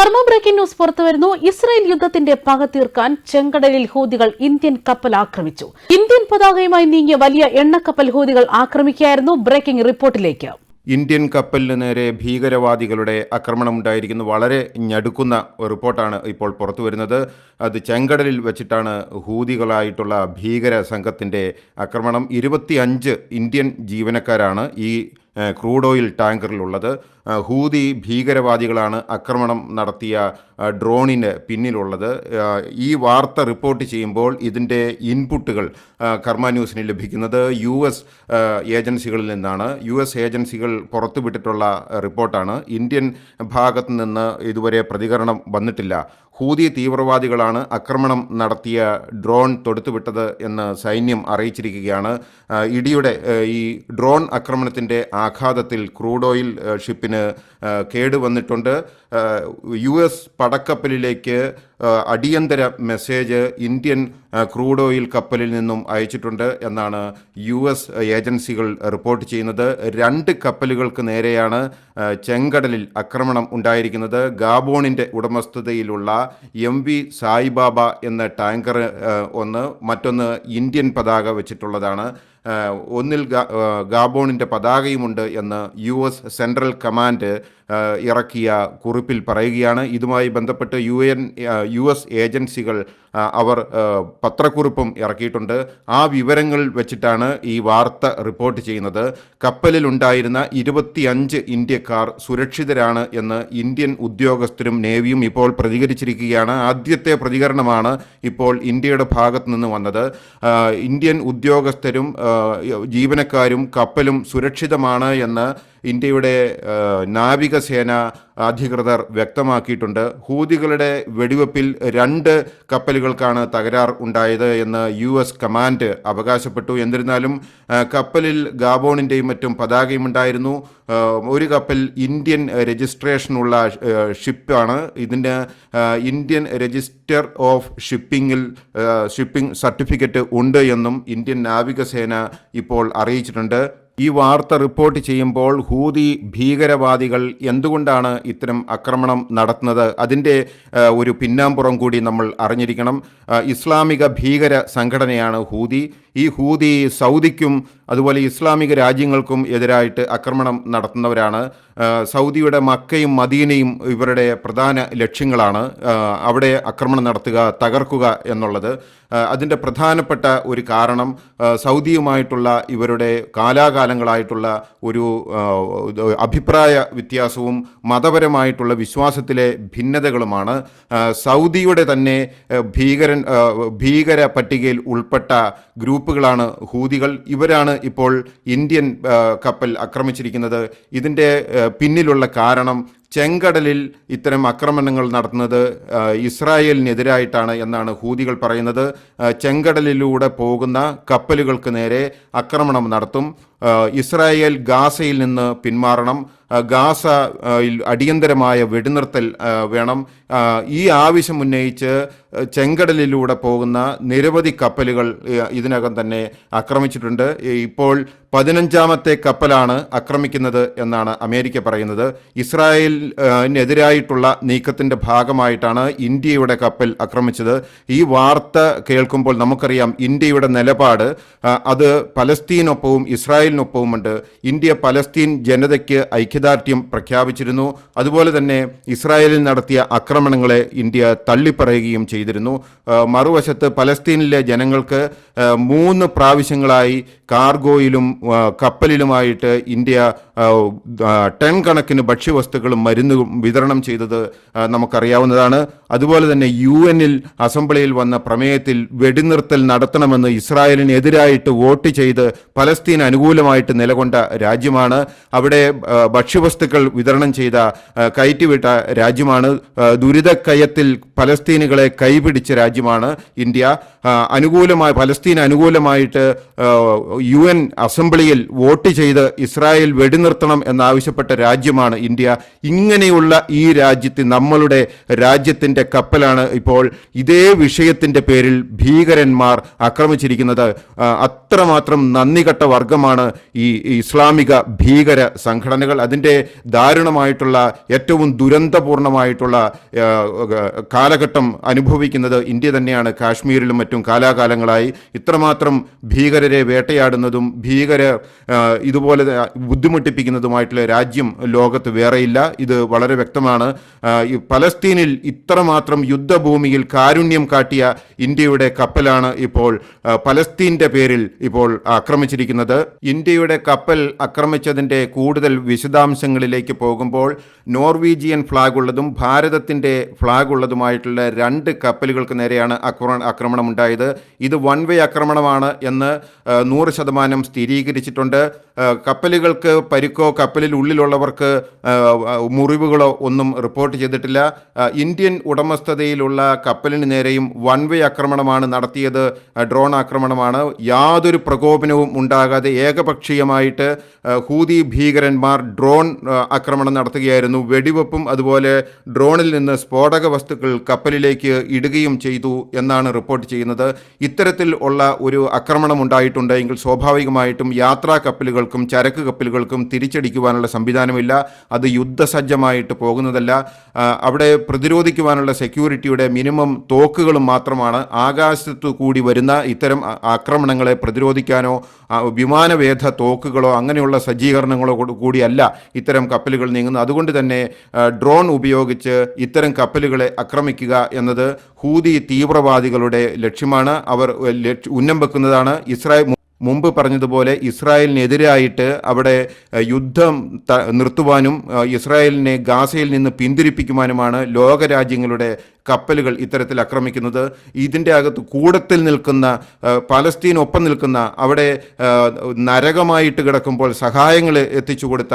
കർമ്മ breaking news പുറത്തുവരുന്നു. Israel യുദ്ധത്തിന്റെ പക തീർക്കാൻ ചെങ്കടലിൽ ഹൂതികൾ ഇന്ത്യൻ കപ്പൽ ആക്രമിച്ചു. ഇന്ത്യൻ പതാകയുമായി നീങ്ങിയ വലിയ എണ്ണക്കപ്പൽ ഹൂതികൾ ആക്രമിക്കുകയായിരുന്നു ബ്രേക്കിംഗ് റിപ്പോർട്ടിലേക്ക്. ഇന്ത്യൻ കപ്പലിന് നേരെ ഭീകരവാദികളുടെ ആക്രമണം ഉണ്ടായിരിക്കുന്നു വളരെ ഞടുക്കുന്ന റിപ്പോർട്ടാണ് ഇപ്പോൾ പുറത്തു വരുന്നത് അത് ചെങ്കടലിൽ വെച്ചിട്ടാണ് ഹൂതികളായിട്ടുള്ള ഭീകര സംഘത്തിന്റെ ആക്രമണം. ഇരുപത്തിയഞ്ച് ഇന്ത്യൻ ജീവനക്കാരാണ് ഈ ക്രൂഡ് ഓയിൽ ടാങ്കറിലുള്ളത്. ഹൂതി ഭീകരവാദികളാണ് ആക്രമണം നടത്തിയ ഡ്രോണിന് പിന്നിലുള്ളത്. ഈ വാർത്ത റിപ്പോർട്ട് ചെയ്യുമ്പോൾ ഇതിന്റെ ഇൻപുട്ടുകൾ കർമ്മ ന്യൂസിന് ലഭിക്കുന്നത് യു എസ് ഏജൻസികളിൽ നിന്നാണ്. യു എസ് ഏജൻസികൾ പുറത്തുവിട്ടിട്ടുള്ള റിപ്പോർട്ടാണ്. ഇന്ത്യൻ ഭാഗത്തു നിന്ന് ഇതുവരെ പ്രതികരണം വന്നിട്ടില്ല. ഹൂതി തീവ്രവാദികളാണ് ആക്രമണം നടത്തിയ ഡ്രോൺ തൊടുത്തുവിട്ടത് എന്ന് സൈന്യം അറിയിച്ചിരിക്കുകയാണ്. ഇടിയുടെ ഈ ഡ്രോൺ ആക്രമണത്തിന്റെ ആഘാതത്തിൽ ക്രൂഡ് ഓയിൽ ഷിപ്പിന് കേടുവന്നിട്ടുണ്ട്. യു എസ് പടക്കപ്പലിലേക്ക് അടിയന്തര മെസ്സേജ് ഇന്ത്യൻ ക്രൂഡ് ഓയിൽ കപ്പലിൽ നിന്നും അയച്ചിട്ടുണ്ട് എന്നാണ് യു എസ് ഏജൻസികൾ റിപ്പോർട്ട് ചെയ്യുന്നത്. രണ്ട് കപ്പലുകൾക്ക് നേരെയാണ് ചെങ്കടലിൽ ആക്രമണം ഉണ്ടായിരിക്കുന്നത്. ഗാബോണിന്റെ ഉടമസ്ഥതയിലുള്ള എം വി സായിബാബ എന്ന ടാങ്കർ ഒന്ന് മറ്റൊന്ന് ഇന്ത്യൻ പതാക വെച്ചിട്ടുള്ളതാണ്. ഒന്നിൽ ഗാബോണിന്റെ പതാകയുമുണ്ട് എന്ന് യു എസ് സെൻട്രൽ കമാൻഡ് ഇറക്കിയ കുറിപ്പിൽ പറയുകയാണ്. ഇതുമായി ബന്ധപ്പെട്ട് യു എൻ യു എസ് ഏജൻസികൾ അവർ പത്രക്കുറിപ്പും ഇറക്കിയിട്ടുണ്ട്. ആ വിവരങ്ങൾ വെച്ചിട്ടാണ് ഈ വാർത്ത റിപ്പോർട്ട് ചെയ്യുന്നത്. കപ്പലിലുണ്ടായിരുന്ന ഇരുപത്തിയഞ്ച് ഇന്ത്യക്കാർ സുരക്ഷിതരാണ് എന്ന് ഇന്ത്യൻ ഉദ്യോഗസ്ഥരും നേവിയും ഇപ്പോൾ പ്രതികരിച്ചിരിക്കുകയാണ്. ആദ്യത്തെ പ്രതികരണമാണ് ഇപ്പോൾ ഇന്ത്യയുടെ ഭാഗത്ത് നിന്ന് വന്നത്. ഇന്ത്യൻ ഉദ്യോഗസ്ഥരും ജീവനക്കാരും കപ്പലും സുരക്ഷിതമാണ് എന്ന് ഇന്ത്യയുടെ നാവികസേന അധികൃതർ വ്യക്തമാക്കിയിട്ടുണ്ട്. ഹൂതികളുടെ വെടിവെപ്പിൽ രണ്ട് കപ്പലുകൾക്കാണ് തകരാർ ഉണ്ടായത് എന്ന് യു എസ് കമാൻഡ് അവകാശപ്പെട്ടു. എന്നിരുന്നാലും കപ്പലിൽ ഗാബോണിന്റെയും മറ്റും പതാകയും ഉണ്ടായിരുന്നു. ഒരു കപ്പൽ ഇന്ത്യൻ രജിസ്ട്രേഷനുള്ള ഷിപ്പാണ്. ഇതിന് ഇന്ത്യൻ രജിസ്റ്റർ ഓഫ് ഷിപ്പിങ്ങിൽ ഷിപ്പിംഗ് സർട്ടിഫിക്കറ്റ് ഉണ്ട് എന്നും ഇന്ത്യൻ നാവികസേന ഇപ്പോൾ അറിയിച്ചിട്ടുണ്ട്. ഈ വാർത്ത റിപ്പോർട്ട് ചെയ്യുമ്പോൾ ഹൂതി ഭീകരവാദികൾ എന്തുകൊണ്ടാണ് ഇത്തരം ആക്രമണം നടത്തുന്നത്? അതിന്റെ ഒരു പിന്നാമ്പുറം കൂടി നമ്മൾ അറിഞ്ഞിരിക്കണം. ഇസ്ലാമിക ഭീകര സംഘടനയാണ് ഹൂതി. ഈ ഹൂതി സൗദിക്കും അതുപോലെ ഇസ്ലാമിക രാജ്യങ്ങൾക്കും എതിരായിട്ട് ആക്രമണം നടത്തുന്നവരാണ്. സൗദിയുടെ മക്കയും മദീനയും ഇവരുടെ പ്രധാന ലക്ഷ്യങ്ങളാണ്. അവിടെ ആക്രമണം നടത്തുക തകർക്കുക എന്നുള്ളത്. അതിന്റെ പ്രധാനപ്പെട്ട ഒരു കാരണം സൗദിയുമായിട്ടുള്ള ഇവരുടെ കാലാകാലങ്ങളായിട്ടുള്ള ഒരു അഭിപ്രായ വ്യത്യാസവും മതപരമായിട്ടുള്ള വിശ്വാസത്തിലെ ഭിന്നതകളുമാണ്. സൗദിയുടെ തന്നെ ഭീകരൻ ഭീകര പട്ടികയിൽ ഉൾപ്പെട്ട ഗ്രൂപ്പുകളാണ് ഹൂതികൾ. ഇവരാണ് ഇപ്പോൾ ഇന്ത്യൻ കപ്പൽ ആക്രമിച്ചിരിക്കുന്നത്. ഇതിന്റെ പിന്നിലുള്ള കാരണം ചെങ്കടലിൽ ഇത്തരം ആക്രമണങ്ങൾ നടത്തുന്നത് ഇസ്രായേലിനെതിരായിട്ടാണ് എന്നാണ് ഹൂതികൾ പറയുന്നത്. ചെങ്കടലിലൂടെ പോകുന്ന കപ്പലുകൾക്ക് നേരെ ആക്രമണം നടത്തും. ഇസ്രായേൽ ഗാസയിൽ നിന്ന് പിന്മാറണം. ഗാസ അടിയന്തരമായ വെടിനിർത്തൽ വേണം. ഈ ആവശ്യം ഉന്നയിച്ച് ചെങ്കടലിലൂടെ പോകുന്ന നിരവധി കപ്പലുകൾ ഇതിനകം തന്നെ ആക്രമിച്ചിട്ടുണ്ട്. ഇപ്പോൾ പതിനഞ്ചാമത്തെ കപ്പലാണ് ആക്രമിക്കുന്നത് എന്നാണ് അമേരിക്ക പറയുന്നത്. ഇസ്രായേലിനെതിരായിട്ടുള്ള നീക്കത്തിന്റെ ഭാഗമായിട്ടാണ് ഇന്ത്യയുടെ കപ്പൽ ആക്രമിച്ചത്. ഈ വാർത്ത കേൾക്കുമ്പോൾ നമുക്കറിയാം ഇന്ത്യയുടെ നിലപാട് അത് പലസ്തീനൊപ്പവും ഇസ്രായേലിനൊപ്പവുമുണ്ട്. ഇന്ത്യ പലസ്തീൻ ജനതയ്ക്ക് ഐക്യദാർഢ്യം പ്രഖ്യാപിച്ചിരുന്നു. അതുപോലെ തന്നെ ഇസ്രായേലിൽ നടത്തിയ ആക്രമണങ്ങളെ ഇന്ത്യ തള്ളിപ്പറയുകയും ചെയ്തിരുന്നു. മറുവശത്ത് പലസ്തീനിലെ ജനങ്ങൾക്ക് മൂന്ന് പ്രാവശ്യങ്ങളായി കാർഗോയിലും കപ്പലിലുമായിട്ട് ഇന്ത്യ ടൺ കണക്കിന് ഭക്ഷ്യവസ്തുക്കളും മരുന്നും വിതരണം ചെയ്തത് നമുക്കറിയാവുന്നതാണ്. അതുപോലെ തന്നെ യു എനിൽ അസംബ്ലിയിൽ വന്ന പ്രമേയത്തിൽ വെടിനിർത്തൽ നടത്തണമെന്ന് ഇസ്രായേലിനെതിരായിട്ട് വോട്ട് ചെയ്ത് പലസ്തീൻ അനുകൂലമായിട്ട് നിലകൊണ്ട രാജ്യമാണ്. അവിടെ ഭക്ഷ്യവസ്തുക്കൾ വിതരണം ചെയ്ത കയറ്റിവിട്ട രാജ്യമാണ്. ദുരിതക്കയത്തിൽ പലസ്തീനുകളെ കൈപിടിച്ച രാജ്യമാണ് ഇന്ത്യ. അനുകൂലമായി പലസ്തീൻ അനുകൂലമായിട്ട് യു എൻ അസംബ്ലിയിൽ വോട്ട് ചെയ്ത് ഇസ്രായേൽ വെടിനിർത്തൽ നിലനിർത്തണം എന്നാവശ്യപ്പെട്ട രാജ്യമാണ് ഇന്ത്യ. ഇങ്ങനെയുള്ള ഈ രാജ്യത്തെ നമ്മളുടെ രാജ്യത്തിന്റെ കപ്പലാണ് ഇപ്പോൾ ഇതേ വിഷയത്തിന്റെ പേരിൽ ഭീകരന്മാർ ആക്രമിച്ചിരിക്കുന്നത്. അത്രമാത്രം നന്ദികെട്ട വർഗമാണ് ഈ ഇസ്ലാമിക ഭീകര സംഘടനകൾ. അതിന്റെ ദാരുണമായിട്ടുള്ള ഏറ്റവും ദുരന്തപൂർണമായിട്ടുള്ള കാലഘട്ടം അനുഭവിക്കുന്നത് ഇന്ത്യ തന്നെയാണ്. കാശ്മീരിലും മറ്റും കാലാകാലങ്ങളായി ഇത്രമാത്രം ഭീകരരെ വേട്ടയാടുന്നതും ഭീകര ഇതുപോലെ ത- ബുദ്ധിമുട്ടിപ്പിക്കുന്നതുമായിട്ടുള്ള രാജ്യം ലോകത്ത് വേറെയില്ല. ഇത് വളരെ വ്യക്തമാണ്. പലസ്തീനിൽ ഇത്രമാത്രം യുദ്ധഭൂമിയിൽ കാരുണ്യം കാട്ടിയ ഇന്ത്യയുടെ കപ്പലാണ് ഇപ്പോൾ പലസ്തീന്റെ പേരിൽ ഇപ്പോൾ ആക്രമിച്ചിരിക്കുന്നത്. ഇന്ത്യയുടെ കപ്പൽ ആക്രമിച്ചതിന്റെ കൂടുതൽ വിശദാംശങ്ങളിലേക്ക് പോകുമ്പോൾ നോർവീജിയൻ ഫ്ലാഗ് ഉള്ളതും ഭാരതത്തിന്റെ ഫ്ലാഗ് ഉള്ളതുമായിട്ടുള്ള രണ്ട് കപ്പലുകൾക്ക് നേരെയാണ് ആക്രമണം ഉണ്ടായത് ഇത് വൺ വേ ആക്രമണമാണ് എന്ന് നൂറ് ശതമാനം സ്ഥിരീകരിച്ചിട്ടുണ്ട്. കപ്പലുകൾക്ക് പരിക്കോ കപ്പലിൽ ഉള്ളിലുള്ളവർക്ക് മുറിവുകളോ ഒന്നും റിപ്പോർട്ട് ചെയ്തിട്ടില്ല. ഇന്ത്യൻ ഉടമസ്ഥതയിലുള്ള കപ്പലിന് നേരെയും വൺ വേ ആക്രമണമാണ് നടത്തിയത്. ഡ്രോൺ ആക്രമണമാണ്. യാതൊരു പ്രകോപനവും ഉണ്ടാകാതെ ഏകപക്ഷീയമായിട്ട് ഹൂതി ഭീകരന്മാർ ഡ്രോൺ ആക്രമണം നടത്തുകയായിരുന്നു. വെടിവെപ്പും അതുപോലെ ഡ്രോണിൽ നിന്ന് സ്ഫോടക വസ്തുക്കൾ കപ്പലിലേക്ക് ഇടുകയും ചെയ്തു എന്നാണ് റിപ്പോർട്ട് ചെയ്യുന്നത്. ഇത്തരത്തിൽ ഉള്ള ഒരു ആക്രമണം ഉണ്ടായിട്ടുണ്ടെങ്കിൽ സ്വാഭാവികമായിട്ടും യാത്രാ കപ്പലുകൾക്കും ചരക്ക് കപ്പലുകൾക്കും തിരിച്ചടിക്കുവാനുള്ള സംവിധാനമില്ല. അത് യുദ്ധസജ്ജമായിട്ട് പോകുന്നതല്ല. അവിടെ പ്രതിരോധിക്കുവാനുള്ള സെക്യൂരിറ്റിയുടെ മിനിമം തോക്കുകളും മാത്രമാണ് ആകാശത്തു കൂടി വരുന്ന ഇത്തരം ആക്രമണങ്ങളെ പ്രതിരോധിക്കാനോ വിമാനവേധ തോക്കുകളോ അങ്ങനെയുള്ള സജ്ജീകരണങ്ങളോ കൂടിയല്ല ഇത്തരം കപ്പലുകൾ നീങ്ങുന്നത്. അതുകൊണ്ട് തന്നെ ഡ്രോൺ ഉപയോഗിച്ച് ഇത്തരം കപ്പലുകളെ ആക്രമിക്കുക എന്നത് ഹൂതി തീവ്രവാദികളുടെ ലക്ഷ്യമാണ്. അവർ ഉന്നം വെക്കുന്നതാണ്. ഇസ്രായേൽ മുമ്പ് പറഞ്ഞതുപോലെ ഇസ്രായേലിനെതിരായിട്ട് അവിടെ യുദ്ധം നിർത്തുവാനും ഇസ്രായേലിനെ ഗാസയിൽ നിന്ന് പിന്തിരിപ്പിക്കുവാനുമാണ് ലോകരാജ്യങ്ങളുടെ കപ്പലുകൾ ഇത്തരത്തിൽ ആക്രമിക്കുന്നത്. ഇതിന്റെ അകത്ത് കൂടത്തിൽ നിൽക്കുന്ന പലസ്തീൻ ഒപ്പം നിൽക്കുന്ന അവിടെ നരകമായിട്ട് കിടക്കുമ്പോൾ സഹായങ്ങൾ എത്തിച്ചു കൊടുത്ത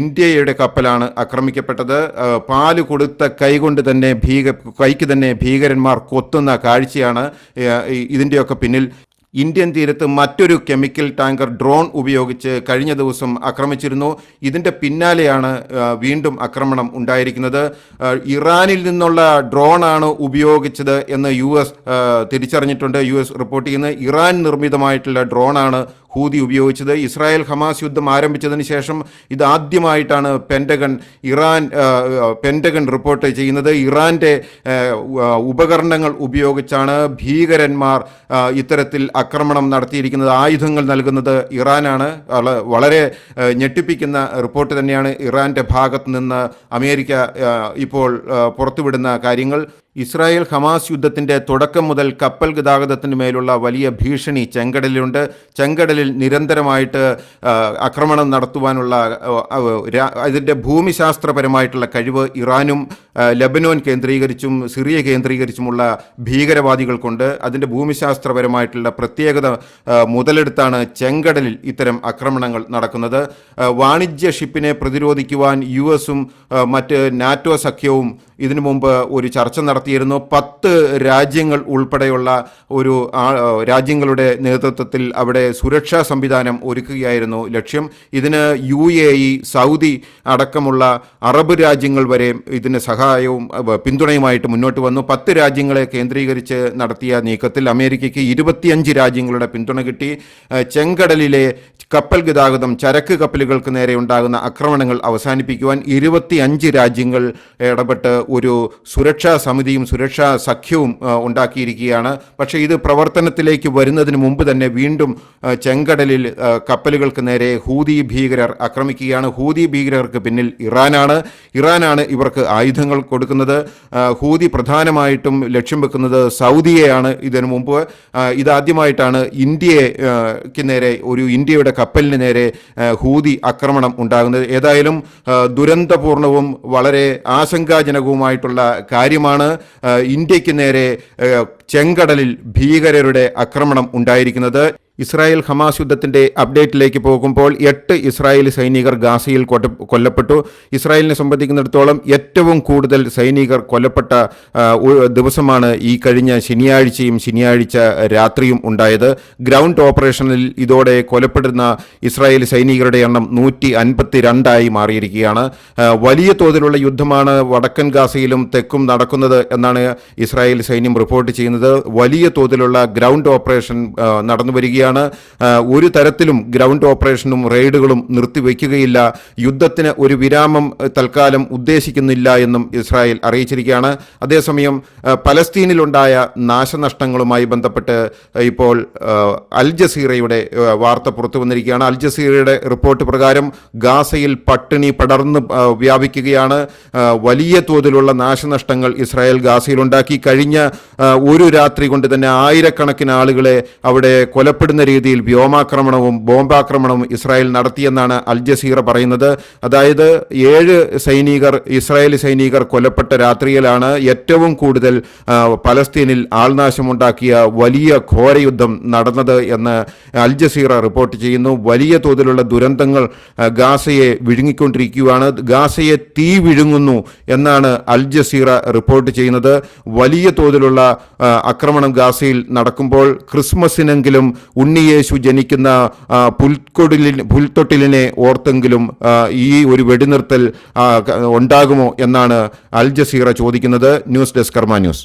ഇന്ത്യയുടെ കപ്പലാണ് ആക്രമിക്കപ്പെട്ടത്. പാൽ കൊടുത്ത കൈകൊണ്ട് തന്നെ ഭീക കൈക്ക് തന്നെ ഭീകരന്മാർ കൊത്തുന്ന കാഴ്ചയാണ് ഇതിന്റെയൊക്കെ പിന്നിൽ. ഇന്ത്യൻ തീരത്ത് മറ്റൊരു കെമിക്കൽ ടാങ്കർ ഡ്രോൺ ഉപയോഗിച്ച് കഴിഞ്ഞ ദിവസം ആക്രമിച്ചിരുന്നു. ഇതിന്റെ പിന്നാലെയാണ് വീണ്ടും ആക്രമണം ഉണ്ടായിരിക്കുന്നത്. ഇറാനിൽ നിന്നുള്ള ഡ്രോണാണ് ഉപയോഗിച്ചത് എന്ന് യു എസ് തിരിച്ചറിഞ്ഞിട്ടുണ്ട് യു എസ് റിപ്പോർട്ട് ചെയ്യുന്നത്. ഇറാൻ നിർമ്മിതമായിട്ടുള്ള ഡ്രോണാണ് ഹൂതി ഉപയോഗിച്ചത്. ഇസ്രായേൽ ഹമാസ് യുദ്ധം ആരംഭിച്ചതിന് ശേഷം ഇത് ആദ്യമായിട്ടാണ് പെന്റഗൺ ഇറാൻ പെന്റഗൺ റിപ്പോർട്ട് ചെയ്യുന്നത്. ഇറാന്റെ ഉപകരണങ്ങൾ ഉപയോഗിച്ചാണ് ഭീകരന്മാർ ഇത്തരത്തിൽ ആക്രമണം നടത്തിയിരിക്കുന്നത്. ആയുധങ്ങൾ നൽകുന്നത് ഇറാനാണ്. വള- വളരെ ഞെട്ടിപ്പിക്കുന്ന റിപ്പോർട്ട് തന്നെയാണ് ഇറാന്റെ ഭാഗത്ത് നിന്ന് അമേരിക്ക ഇപ്പോൾ പുറത്തുവിടുന്ന കാര്യങ്ങൾ. ഇസ്രായേൽ ഹമാസ് യുദ്ധത്തിന്റെ തുടക്കം മുതൽ കപ്പൽ ഗതാഗതത്തിന് മേലുള്ള വലിയ ഭീഷണി ചെങ്കടലിലുണ്ട്. ചെങ്കടലിൽ നിരന്തരമായിട്ട് ആക്രമണം നടത്തുവാനുള്ള അതിന്റെ ഭൂമിശാസ്ത്രപരമായിട്ടുള്ള കഴിവ് ഇറാനും ലബനോൻ കേന്ദ്രീകരിച്ചും സിറിയ കേന്ദ്രീകരിച്ചുമുള്ള ഭീകരവാദികൾക്കുണ്ട്. അതിന്റെ ഭൂമിശാസ്ത്രപരമായിട്ടുള്ള പ്രത്യേകത മുതലെടുത്താണ് ചെങ്കടലിൽ ഇത്തരം ആക്രമണങ്ങൾ നടക്കുന്നത്. വാണിജ്യ ഷിപ്പിനെ പ്രതിരോധിക്കുവാൻ യു എസും മറ്റ് നാറ്റോ സഖ്യവും ഇതിനു മുമ്പ് ഒരു ചർച്ച നടത്തിയിരുന്നു. പത്ത് രാജ്യങ്ങൾ ഉൾപ്പെടെയുള്ള ഒരു രാജ്യങ്ങളുടെ നേതൃത്വത്തിൽ അവിടെ സുരക്ഷാ സംവിധാനം ഒരുക്കുകയായിരുന്നു ലക്ഷ്യം. ഇതിന് യു എ ഇ സൗദി അടക്കമുള്ള അറബ് രാജ്യങ്ങൾ വരെ ഇതിന് സഹായവും പിന്തുണയുമായിട്ട് മുന്നോട്ട് വന്നു. പത്ത് രാജ്യങ്ങളെ കേന്ദ്രീകരിച്ച് നടത്തിയ നീക്കത്തിൽ അമേരിക്കയ്ക്ക് ഇരുപത്തിയഞ്ച് രാജ്യങ്ങളുടെ പിന്തുണ കിട്ടി. ചെങ്കടലിലെ കപ്പൽ ഗതാഗതം ചരക്ക് കപ്പലുകൾക്ക് നേരെ ഉണ്ടാകുന്ന ആക്രമണങ്ങൾ അവസാനിപ്പിക്കുവാൻ ഇരുപത്തിയഞ്ച് രാജ്യങ്ങൾ ഇടപെട്ട് ഒരു സുരക്ഷാ സമിതിയും സുരക്ഷാ സഖ്യവും ഉണ്ടാക്കിയിരിക്കുകയാണ്. പക്ഷേ ഇത് പ്രവർത്തനത്തിലേക്ക് വരുന്നതിന് മുമ്പ് തന്നെ വീണ്ടും ചെങ്കടലിൽ കപ്പലുകൾക്ക് നേരെ ഹൂതി ഭീകരർ ആക്രമിക്കുകയാണ്. ഹൂതി ഭീകരർക്ക് പിന്നിൽ ഇറാനാണ്. ഇറാനാണ് ഇവർക്ക് ആയുധങ്ങൾ കൊടുക്കുന്നത്. ഹൂതി പ്രധാനമായിട്ടും ലക്ഷ്യം വെക്കുന്നത് സൗദിയെയാണ് ഇതിനു മുമ്പ്. ഇതാദ്യമായിട്ടാണ് ഇന്ത്യയ്ക്ക് നേരെ ഒരു ഇന്ത്യയുടെ കപ്പലിന് നേരെ ഹൂതി ആക്രമണം ഉണ്ടാകുന്നത്. ഏതായാലും ദുരന്തപൂർണവും വളരെ ആശങ്കാജനകവുമായിട്ടുള്ള കാര്യമാണ്. ഇന്ത്യയ്ക്ക് നേരെ ചെങ്കടലിൽ ഭീകരരുടെ ആക്രമണം ഉണ്ടായിരിക്കുന്നത്. ഇസ്രായേൽ ഹമാസ് യുദ്ധത്തിന്റെ അപ്ഡേറ്റിലേക്ക് പോകുമ്പോൾ എട്ട് ഇസ്രായേലി സൈനികർ ഗാസയിൽ കൊല്ലപ്പെട്ടു. ഇസ്രായേലിനെ സംബന്ധിക്കുന്നിടത്തോളം ഏറ്റവും കൂടുതൽ സൈനികർ കൊല്ലപ്പെട്ട ദിവസമാണ് ഈ കഴിഞ്ഞ ശനിയാഴ്ചയും ശനിയാഴ്ച രാത്രിയും ഉണ്ടായത്. ഗ്രൗണ്ട് ഓപ്പറേഷനിൽ ഇതോടെ കൊലപ്പെടുന്ന ഇസ്രായേലി സൈനികരുടെ എണ്ണം നൂറ്റി അൻപത്തിരണ്ടായി മാറിയിരിക്കുകയാണ്. വലിയ തോതിലുള്ള യുദ്ധമാണ് വടക്കൻ ഗാസയിലും തെക്കും നടക്കുന്നത് എന്നാണ് ഇസ്രായേൽ സൈന്യം റിപ്പോർട്ട് ചെയ്യുന്നത്. വലിയ തോതിലുള്ള ഗ്രൗണ്ട് ഓപ്പറേഷൻ നടന്നു വരികയാണ് ആ, ഒരു തരത്തിലും ഗ്രൗണ്ട് ഓപ്പറേഷനും റെയ്ഡുകളും നിർത്തിവെക്കുകയില്ല. യുദ്ധത്തിന് ഒരു വിരാമം തൽക്കാലം ഉദ്ദേശിക്കുന്നില്ല എന്നും ഇസ്രായേൽ അറിയിച്ചിരിക്കുകയാണ്. അതേസമയം പലസ്തീനിലുണ്ടായ നാശനഷ്ടങ്ങളുമായി ബന്ധപ്പെട്ട് ഇപ്പോൾ അൽ ജസീറയുടെ വാർത്ത പുറത്തു വന്നിരിക്കുകയാണ്. അൽ ജസീറയുടെ റിപ്പോർട്ട് പ്രകാരം ഗാസയിൽ പട്ടിണി പടർന്ന് വ്യാപിക്കുകയാണ്. വലിയ തോതിലുള്ള നാശനഷ്ടങ്ങൾ ഇസ്രായേൽ ഗാസയിലുണ്ടാക്കി കഴിഞ്ഞ ഒരു രാത്രി കൊണ്ട് തന്നെ ആയിരക്കണക്കിന് ആളുകളെ അവിടെ കൊലപ്പെടുന്ന രീതിയിൽ വ്യോമാക്രമണവും ബോംബാക്രമണവും ഇസ്രായേൽ നടത്തിയെന്നാണ് അൽ ജസീറ പറയുന്നത്. അതായത് ഏഴ് സൈനികർ ഇസ്രായേലി സൈനികർ കൊല്ലപ്പെട്ട രാത്രിയിലാണ് ഏറ്റവും കൂടുതൽ പലസ്തീനിൽ ആൾനാശമുണ്ടാക്കിയ വലിയ ഘോരയുദ്ധം നടന്നത് എന്ന് അൽ ജസീറ റിപ്പോർട്ട് ചെയ്യുന്നു. വലിയ തോതിലുള്ള ദുരന്തങ്ങൾ ഗാസയെ വിഴുങ്ങിക്കൊണ്ടിരിക്കുകയാണ്. ഗാസയെ തീ വിഴുങ്ങുന്നു എന്നാണ് അൽ ജസീറ റിപ്പോർട്ട് ചെയ്യുന്നത്. വലിയ തോതിലുള്ള ആക്രമണം ഗാസയിൽ നടക്കുമ്പോൾ ക്രിസ്മസിനെങ്കിലും ഉണ്ണിയേശു ജനിക്കുന്ന പുൽക്കൊടിലിന് പുൽത്തൊട്ടിലിനെ ഓർത്തെങ്കിലും ഈ ഒരു വെടിനിർത്തൽ ഉണ്ടാകുമോ എന്നാണ് അൽ ജസീറ ചോദിക്കുന്നത്. News desk Karma news.